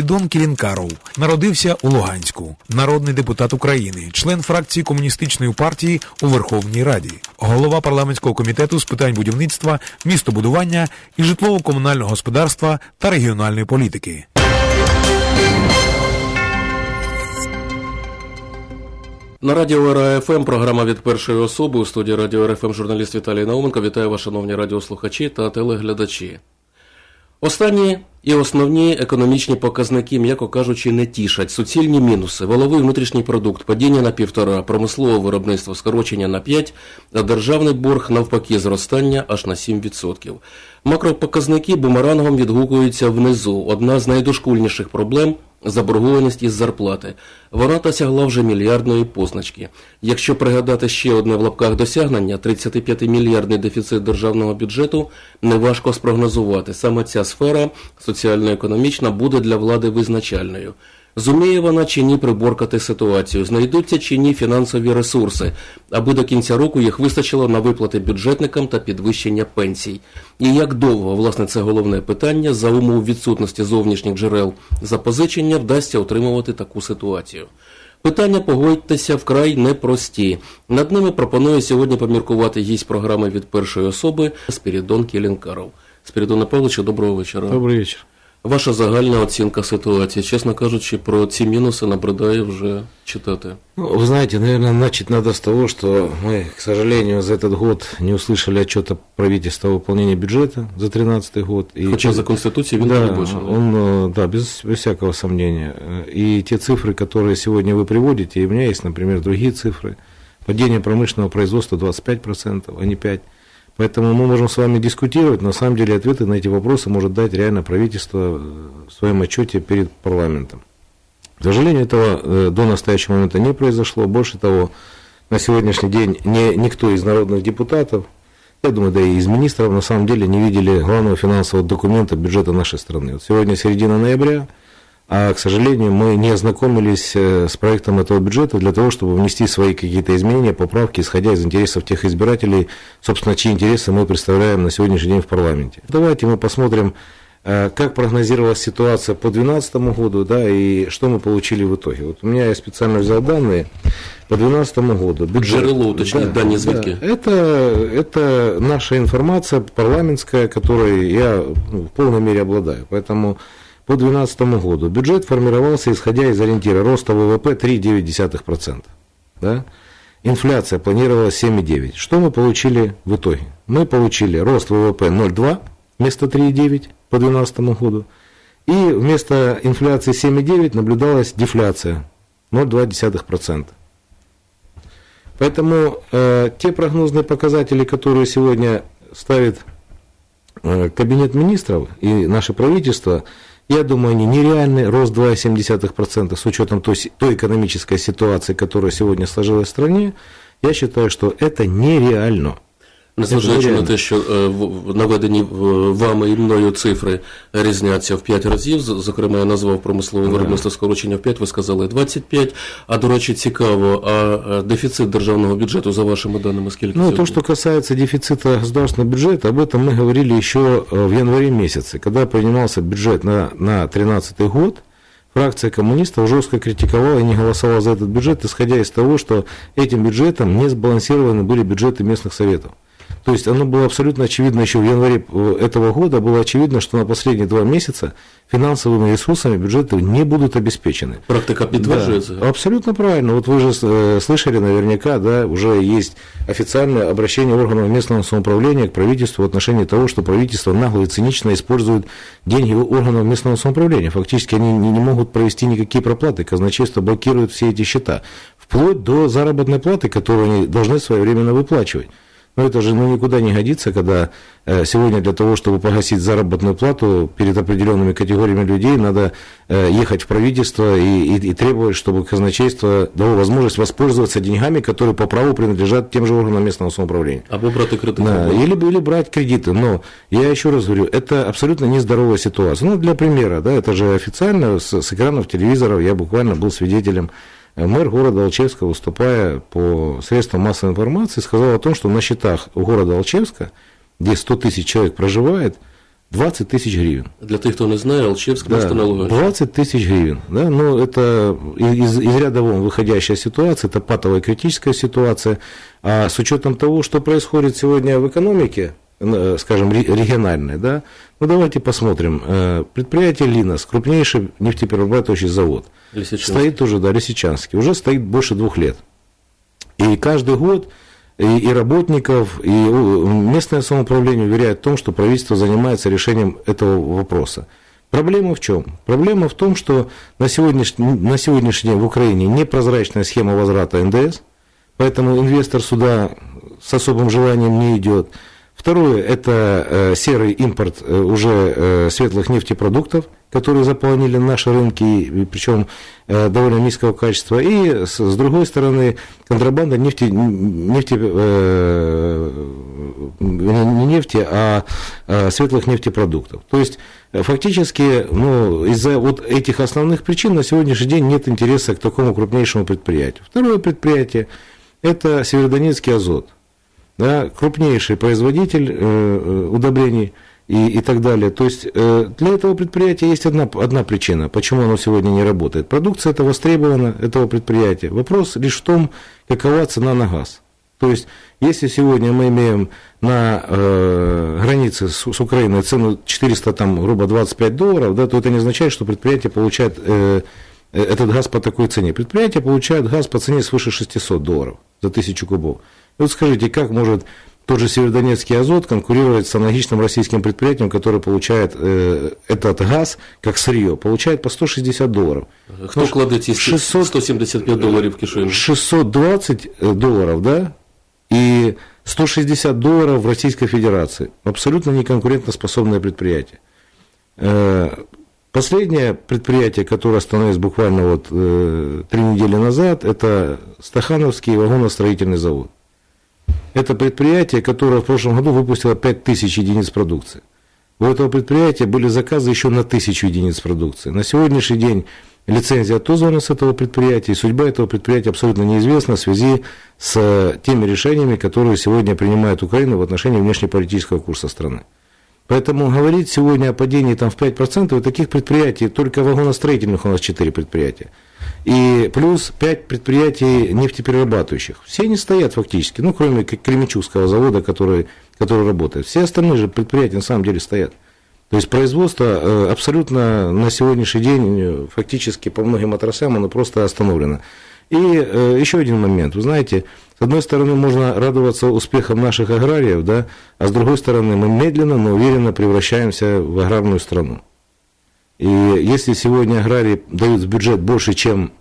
Спірідон Кілінкаров народився у Луганську, народний депутат України, член фракції комуністичної партії у Верховній Раді, голова парламентського комітету з питань будівництва, містобудування і житлово-комунального господарства та регіональної політики. На радіо РФМ програма від першої особи у студії радіо РФМ журналіст Віталій Науменко. Вітаю вас, шановні радіослухачі та телеглядачі. Останні і основні економічні показники, м'яко кажучи, не тішать. Суцільні мінуси, воловий внутрішній продукт, падіння на півтора, промислове виробництво, скорочення на 5, а державний борг навпаки зростання аж на 7%. Макропоказники бумерангом відгукуються внизу. Одна з найдошкульніших проблем заборгованість із зарплати. Вона досягла вже мільярдної позначки. Якщо пригадати ще одне в лапках досягнення, 35-мільярдний дефіцит державного бюджету, неважко спрогнозувати. Саме ця сфера соціально-економічна буде для влади визначальною. Зуміє вона чи ні приборкати ситуацію, знайдуться чи ні фінансові ресурси, аби до кінця року їх вистачило на виплати бюджетникам та підвищення пенсій. І як довго, власне, це головне питання, за умов відсутності зовнішніх джерел запозичення вдасться отримувати таку ситуацію. Питання, погодьтеся, вкрай непрості. Над ними пропонує сьогодні поміркувати гість програми від першої особи Спірідон Кілінкаров. Спірідоне Павловичу, доброго вечора. Добрый вечер. Ваша загальна оцінка ситуації, чесно кажучи, про ці мінуси набридає вже читати. Ну, вы знаете, наверное, начать надо с того, что мы, к сожалению, за этот год не услышали отчета правительства о выполнении бюджета за 2013 год. И Хоча за Конституцією він да, передбачений. он, э, да, без, без всякого сомнения. И те цифры, которые сегодня вы приводите, и у меня есть, например, другие цифры. Падение промышленного производства 25%, а не 5%. Поэтому мы можем с вами дискутировать, на самом деле ответы на эти вопросы может дать реально правительство э, в своем отчете перед парламентом. К сожалению, этого э, до настоящего момента не произошло. Больше того, на сегодняшний день не, никто из народных депутатов, я думаю, да и из министров, на самом деле не видели главного финансового документа бюджета нашей страны. Вот сегодня середина ноября, а, к сожалению, мы не ознакомились э, с проектом этого бюджета для того, чтобы внести свои какие-то изменения, поправки, исходя из интересов тех избирателей, собственно, чьи интересы мы представляем на сегодняшний день в парламенте. Давайте мы посмотрим, э, как прогнозировалась ситуация по 2012 году, да, и что мы получили в итоге. Вот у меня я специально взял данные по 2012 году. Бюджет, Джерело уточнить, данные звідки? это, это наша информация парламентская, которой я ну, в полной мере обладаю. Поэтому по 2012 году бюджет формировался исходя из ориентира роста ВВП 3,9%. Да? Инфляция планировалась 7,9%. Что мы получили в итоге? Мы получили рост ВВП 0,2 вместо 3,9 по 2012 году. И вместо инфляции 7,9 наблюдалась дефляция 0,2%. Поэтому э, те прогнозные показатели, которые сегодня ставит э, Кабинет министров и наше правительство, я думаю, они нереальны. Рост 2,7% с учетом той, той экономической ситуации, которая сегодня сложилась в стране, я считаю, что это нереально. Незважаючи на Реально. те, що е, в- в- наведені в- вами і мною цифри різняться в 5 разів, з- зокрема, я назвав промислове виробництво скорочення в 5, ви сказали 25, а, до речі, цікаво, а е, дефіцит державного бюджету, за вашими даними, скільки Ну, сьогодні? то, что касается дефицита государственного бюджета, об этом мы говорили еще э, в январе месяце, когда принимался бюджет на, на 2013 год. Фракция коммунистов жестко критиковала и не голосовала за этот бюджет, исходя из того, что этим бюджетом не сбалансированы были бюджеты местных советов. То есть оно было абсолютно очевидно еще в январе э, этого года, было очевидно, что на последние два месяца финансовыми ресурсами бюджеты не будут обеспечены. Практика підтверджує Да, абсолютно правильно. Вот вы же э, слышали наверняка, да, уже есть официальное обращение органов местного самоуправления к правительству в отношении того, что правительство нагло и цинично использует деньги органов местного самоуправления. Фактически они не, не могут провести никакие проплаты, казначейство блокирует все эти счета, вплоть до заработной платы, которую они должны своевременно выплачивать. Но это же ну, никуда не годится, когда э, сегодня для того, чтобы погасить заработную плату перед определенными категориями людей, надо э, ехать в правительство и, и- и требовать, чтобы казначейство дало возможность воспользоваться деньгами, которые по праву принадлежат тем же органам местного самоуправления. Або брати кредит. Да, или, или брать кредиты. Но я еще раз говорю, это абсолютно нездоровая ситуация. Ну, для примера, да, это же официально с, с экранов телевизоров я буквально был свидетелем Э, Мэр города Алчевска, выступая по средствам массовой информации, сказал о том, что на счетах у города Алчевска, где 100 тысяч человек проживает, 20 тысяч гривен. Для тих, хто не знає, Алчевськ, Да, місто на Луганщині. 20 тысяч гривен. Да? Ну, это из, из ряда вон выходящая ситуация, это патовая критическая ситуация. А с учетом того, что происходит сегодня в экономике, э, скажем, ре- региональной, да, ну давайте посмотрим. Э, Предприятие «Линос», крупнейший нефтеперерабатывающий завод, Лисичанск. стоит уже, да, Лисичанский, уже стоит больше двух лет. И каждый год и, и работников, и у- местное самоуправление уверяет в том, что правительство занимается решением этого вопроса. Проблема в чем? Проблема в том, что на сегодняшний, на сегодняшний день в Украине непрозрачная схема возврата НДС, поэтому инвестор сюда с особым желанием не идет. Второе – это э, серый импорт э, уже э, светлых нефтепродуктов, которые заполонили наши рынки, причем довольно низкого качества. И с, другой стороны, контрабанда нефти, нефти не не нефти, а э, светлых нефтепродуктов. То есть фактически ну, из-за вот этих основных причин на сегодняшний день нет интереса к такому крупнейшему предприятию. Второе предприятие – это Северодонецкий азот да, крупнейший производитель э, э, удобрений и, и так далее. То есть э, для этого предприятия есть одна, одна причина, почему оно сегодня не работает. Продукция это востребована, этого предприятия. Вопрос лишь в том, какова цена на газ. То есть, если сегодня мы имеем на э, границе с, с Украиной цену 400, там, грубо 25 долларов, да, то это не означает, что предприятие получает э, э, этот газ по такой цене. Предприятие получает газ по цене свыше 600 долларов за тысячу кубов. Вот скажите, как может тот же Северодонецкий азот конкурировать с аналогичным российским предприятием, которое получает э, этот газ как сырье, получает по 160 долларов. Хто кладе ці 600 175 доларів в кишеню? 620 долларов, да, и 160 долларов в Российской Федерации. Абсолютно неконкурентоспособное предприятие. Э, Последнее предприятие, которое остановилось буквально вот э, три недели назад, это Стахановский вагоностроительный завод. Это предприятие, которое в прошлом году выпустило 5000 единиц продукции. У этого предприятия были заказы еще на 1000 единиц продукции. На сегодняшний день лицензия отозвана с этого предприятия, и судьба этого предприятия абсолютно неизвестна в связи с теми решениями, которые сегодня принимает Украина в отношении внешнеполитического курса страны. Поэтому говорить сегодня о падении там, в 5%, и таких предприятий, только вагоностроительных у нас 4 предприятия. И плюс 5 предприятий нефтеперерабатывающих. Все они стоят фактически, ну, кроме Кременчугского завода, который, который работает. Все остальные же предприятия на самом деле стоят. То есть производство э, абсолютно на сегодняшний день э, фактически по многим отраслям оно просто остановлено. И э, еще один момент. Вы знаете, с одной стороны можно радоваться успехам наших аграриев, да, а с другой стороны мы медленно, но уверенно превращаемся в аграрную страну. И если сегодня аграрии дают в бюджет больше, чем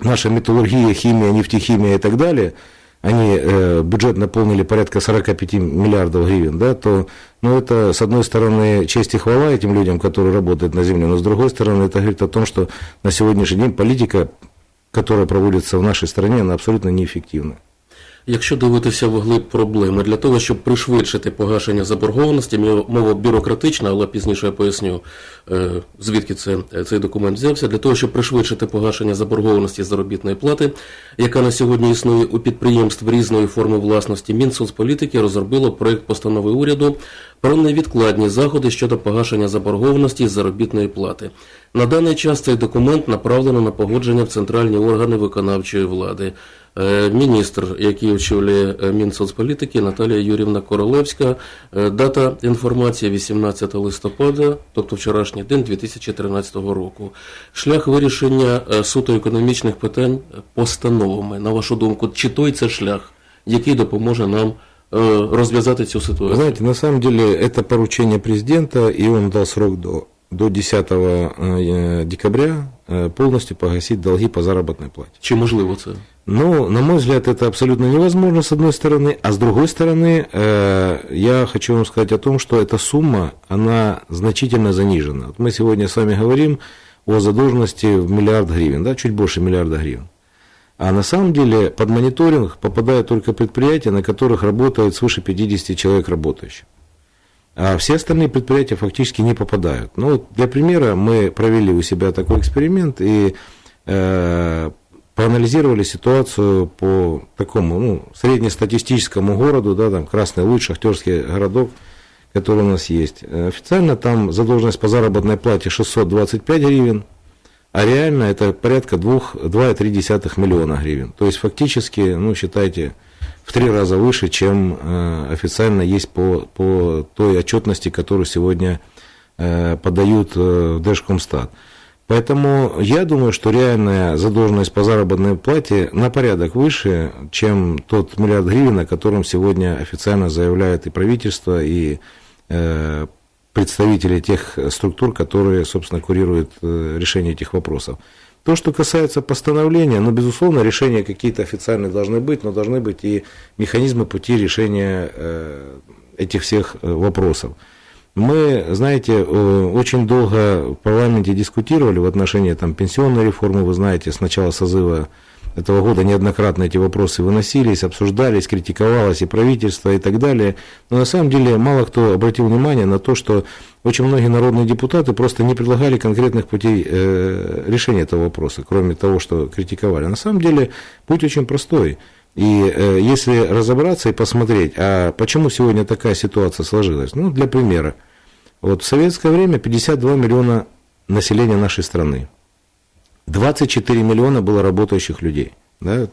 наша металлургия, химия, нефтехимия и так далее, они э, бюджет наполнили порядка 45 миллиардов гривен, да, то ну, это, с одной стороны, честь и хвала этим людям, которые работают на земле, но с другой стороны, это говорит о том, что на сегодняшний день политика, которая проводится в нашей стране, она абсолютно неэффективна. Якщо дивитися вглиб проблеми, для того, щоб пришвидшити погашення заборгованості, мова бюрократична, але пізніше я поясню, е, звідки це, е, цей документ взявся, для того, щоб пришвидшити погашення заборгованості заробітної плати, яка на сьогодні існує у підприємств різної форми власності, Мінсоцполітики розробило проєкт постанови уряду про невідкладні заходи щодо погашення заборгованості заробітної плати. На даний час цей документ направлено на погодження в центральні органи виконавчої влади. Е, Міністр, який очолює е, Мінсоцполітики, Наталія Юрівна Королевська. Е, Дата інформації 18 листопада, тобто вчорашній день 2013 року. Шлях вирішення е, суто економічних питань постановами. На вашу думку, чи той це шлях, який допоможе нам е, розв'язати цю Вы ситуацію? знаете, на самом деле это поручение президента, и он дал срок до, до 10 э, декабря э, полностью погасить долги по заработной плате. Чи можливо це? Ну, на мой взгляд, это абсолютно невозможно, с одной стороны. А с другой стороны, э, я хочу вам сказать о том, что эта сумма, она значительно занижена. Вот мы сегодня с вами говорим о задолженности в миллиард гривен, да, чуть больше миллиарда гривен. А на самом деле под мониторинг попадают только предприятия, на которых работает свыше 50 человек работающих. А все остальные предприятия фактически не попадают. Ну, для примера мы провели у себя такой эксперимент и э, проанализировали ситуацию по такому ну, среднестатистическому городу, да, там Красный Луч, Шахтерский городок, который у нас есть. Э, Официально там задолженность по заработной плате 625 гривен, а реально это порядка 2,3 миллиона гривен. То есть фактически, ну, считайте, в три раза выше, чем э, официально есть по, по той отчетности, которую сегодня э, подают э, в Держкомстат. Поэтому я думаю, что реальная задолженность по заработной плате на порядок выше, чем тот миллиард гривен, о котором сегодня официально заявляет и правительство, и э, представители тех структур, которые, собственно, курируют э, решение этих вопросов. То, что касается постановления, ну, безусловно, решения какие-то официальные должны быть, но должны быть и механизмы пути решения э, этих всех э, вопросов. Мы, знаете, э, очень долго в парламенте дискутировали в отношении там, пенсионной реформы. Вы знаете, с начала созыва этого года неоднократно эти вопросы выносились, обсуждались, критиковалось и правительство и так далее. Но на самом деле мало кто обратил внимание на то, что очень многие народные депутаты просто не предлагали конкретных путей э, решения этого вопроса, кроме того, что критиковали. На самом деле путь очень простой. И э, если разобраться и посмотреть, а почему сегодня такая ситуация сложилась? Ну, для примера. Вот в советское время 52 миллиона населения нашей страны. 24 миллиона было работающих людей. Да?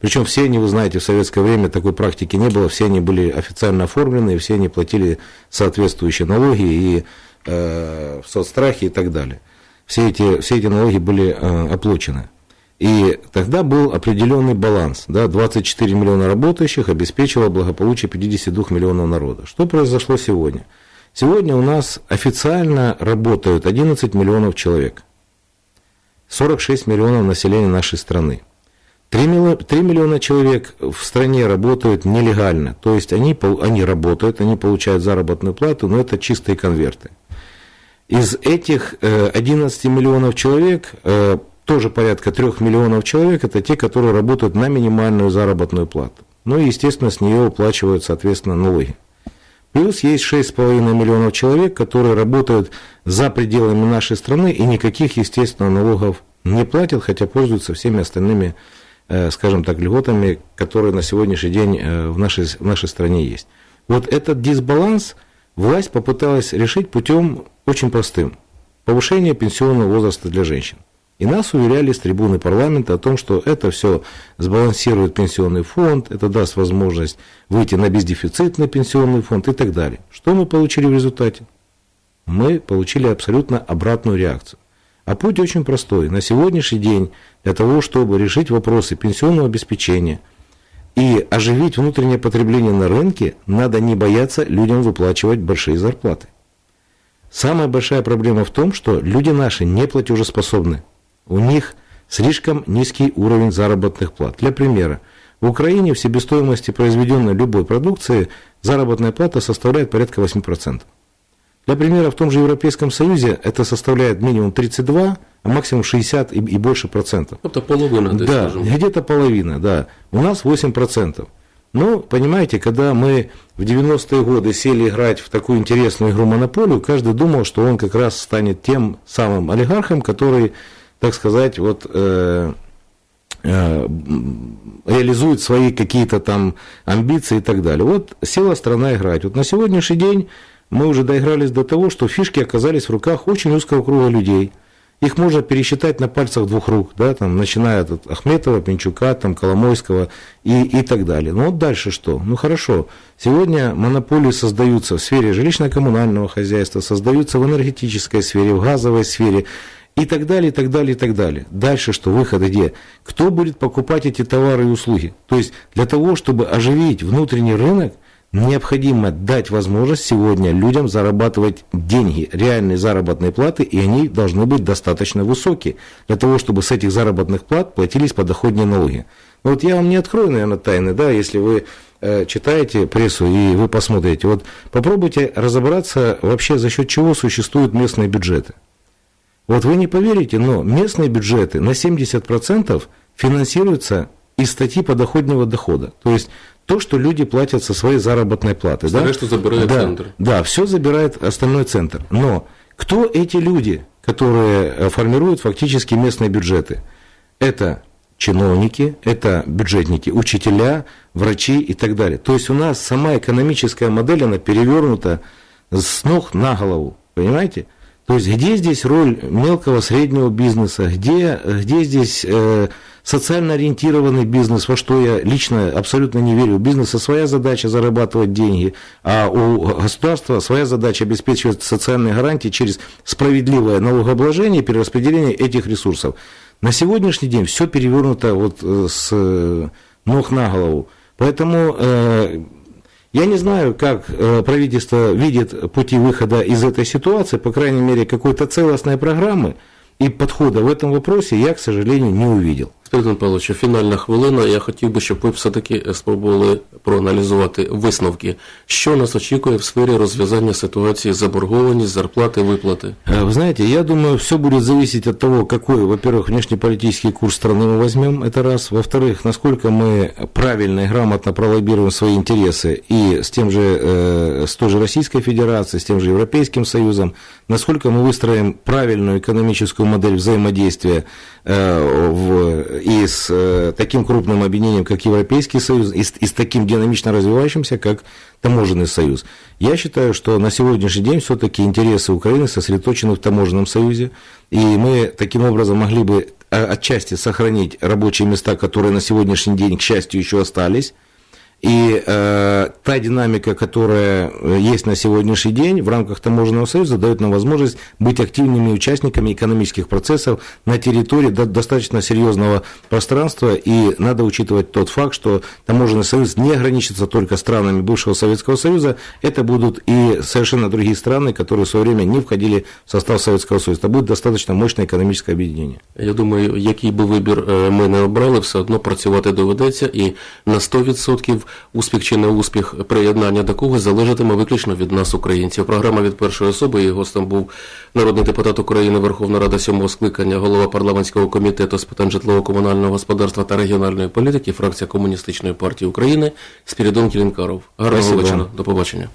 Причем все они, вы знаете, в советское время такой практики не было, все они были официально оформлены, все они платили соответствующие налоги и э, в и так далее. Все эти, все эти налоги были э, оплачены. И тогда был определенный баланс. Да, 24 миллиона работающих обеспечило благополучие 52 миллионов народа. Что произошло сегодня? Сегодня у нас официально работают 11 миллионов человек. 46 миллионов населения нашей страны. 3 миллиона человек в стране работают нелегально, то есть они, они работают, они получают заработную плату, но это чистые конверты. Из этих 11 миллионов человек, тоже порядка 3 миллионов человек, это те, которые работают на минимальную заработную плату. Ну и, естественно, с нее уплачивают, соответственно, налоги. Плюс есть 6,5 миллионов человек, которые работают за пределами нашей страны и никаких, естественно, налогов не платят, хотя пользуются всеми остальными, э, скажем так, льготами, которые на сегодняшний день э, в нашей, в нашей стране есть. Вот этот дисбаланс власть попыталась решить путем очень простым. Повышение пенсионного возраста для женщин. И нас уверяли с трибуны парламента о том, что это все сбалансирует пенсионный фонд, это даст возможность выйти на бездефицитный пенсионный фонд и так далее. Что мы получили в результате? Мы получили абсолютно обратную реакцию. А путь очень простой. На сегодняшний день для того, чтобы решить вопросы пенсионного обеспечения и оживить внутреннее потребление на рынке, надо не бояться людям выплачивать большие зарплаты. Самая большая проблема в том, что люди наши не платежеспособны. У них слишком низкий уровень заработных плат. Для примера, в Украине в себестоимости произведенной любой продукции заработная плата составляет порядка 8%. Для примера, в том же Европейском Союзе это составляет минимум 32, а максимум 60 и, и больше процентов. Это половина, да, где-то половина, да. У нас 8 процентов. Ну, понимаете, когда мы в 90-е годы сели играть в такую интересную игру монополию, каждый думал, что он как раз станет тем самым олигархом, который, так сказать, вот э, э, реализует свои какие-то там амбиции и так далее. Вот села страна играть. Вот на сегодняшний день мы уже доигрались до того, что фишки оказались в руках очень узкого круга людей. Их можно пересчитать на пальцах двух рук, да, там, начиная от Ахметова, Пинчука, там, Коломойского и, и так далее. Ну вот дальше что? Ну хорошо, сегодня монополии создаются в сфере жилищно-коммунального хозяйства, создаются в энергетической сфере, в газовой сфере и так далее, и так далее, и так далее. Дальше что? Выход где? Кто будет покупать эти товары и услуги? То есть для того, чтобы оживить внутренний рынок, необходимо дать возможность сегодня людям зарабатывать деньги, реальные заработные платы, и они должны быть достаточно высокие, для того, чтобы с этих заработных плат платились подоходные налоги. Но вот я вам не открою, наверное, тайны, да, если вы э, читаете прессу и вы посмотрите, вот попробуйте разобраться вообще, за счет чего существуют местные бюджеты. Вот вы не поверите, но местные бюджеты на 70% финансируются из статьи подоходного дохода. То есть то, что люди платят со своей заработной платы. да? что забирает да, центр. Да, все забирает остальной центр. Но кто эти люди, которые э, формируют фактически местные бюджеты? Это чиновники, это бюджетники, учителя, врачи и так далее. То есть у нас сама экономическая модель, она перевернута с ног на голову, понимаете? То есть где здесь роль мелкого среднего бизнеса, где, где здесь э, социально ориентированный бизнес, во что я лично абсолютно не верю. У бизнеса своя задача зарабатывать деньги, а у государства своя задача обеспечивать социальные гарантии через справедливое налогообложение и перераспределение этих ресурсов. На сегодняшний день все перевернуто вот э, с ног на голову. Поэтому э, я не знаю, как э, правительство видит пути выхода из этой ситуации, по крайней мере, какой-то целостной программы и подхода в этом вопросе я, к сожалению, не увидел. Спиридон Павлович, фінальна хвилина. Я хотів би, щоб ви все-таки спробували проаналізувати висновки, що нас очікує в сфері розв'язання ситуації заборгованість, зарплати, виплати. Э, Вы знаете, я думаю, все будет зависеть от того, какой, во-первых, внешнеполитический курс страны мы возьмем, это раз. Во-вторых, насколько мы правильно и грамотно пролоббируем свои интересы и с, тем же, э, с той же Российской Федерацией, с тем же Европейским Союзом, насколько мы выстроим правильную экономическую модель взаимодействия э, в, и с э, таким крупным объединением, как Европейский Союз, и с, и с таким динамично развивающимся, как Таможенный союз. Я считаю, что на сегодняшний день все-таки интересы Украины сосредоточены в Таможенном союзе, и мы таким образом могли бы а, отчасти сохранить рабочие места, которые на сегодняшний день, к счастью, еще остались. И э, та динамика, которая э, есть на сегодняшний день в рамках Таможенного союза, дает нам возможность быть активными участниками экономических процессов на территории до- достаточно серьезного пространства. И надо учитывать тот факт, что Таможенный союз не ограничится только странами бывшего Советского Союза. Это будут и совершенно другие страны, которые в свое время не входили в состав Советского Союза. Это будет достаточно мощное экономическое объединение. Я думаю, який би вибір е, ми не обрали, все одно працювати доведеться, і на 100% успіх чи не успіх приєднання до когось залежатиме виключно від нас, українців. Програма від першої особи. Її гостем був народний депутат України Верховна Рада сьомого скликання, голова парламентського комітету з питань житлово-комунального господарства та регіональної політики, фракція Комуністичної партії України Спірідон Кілінкаров. Гарного вечора. До побачення.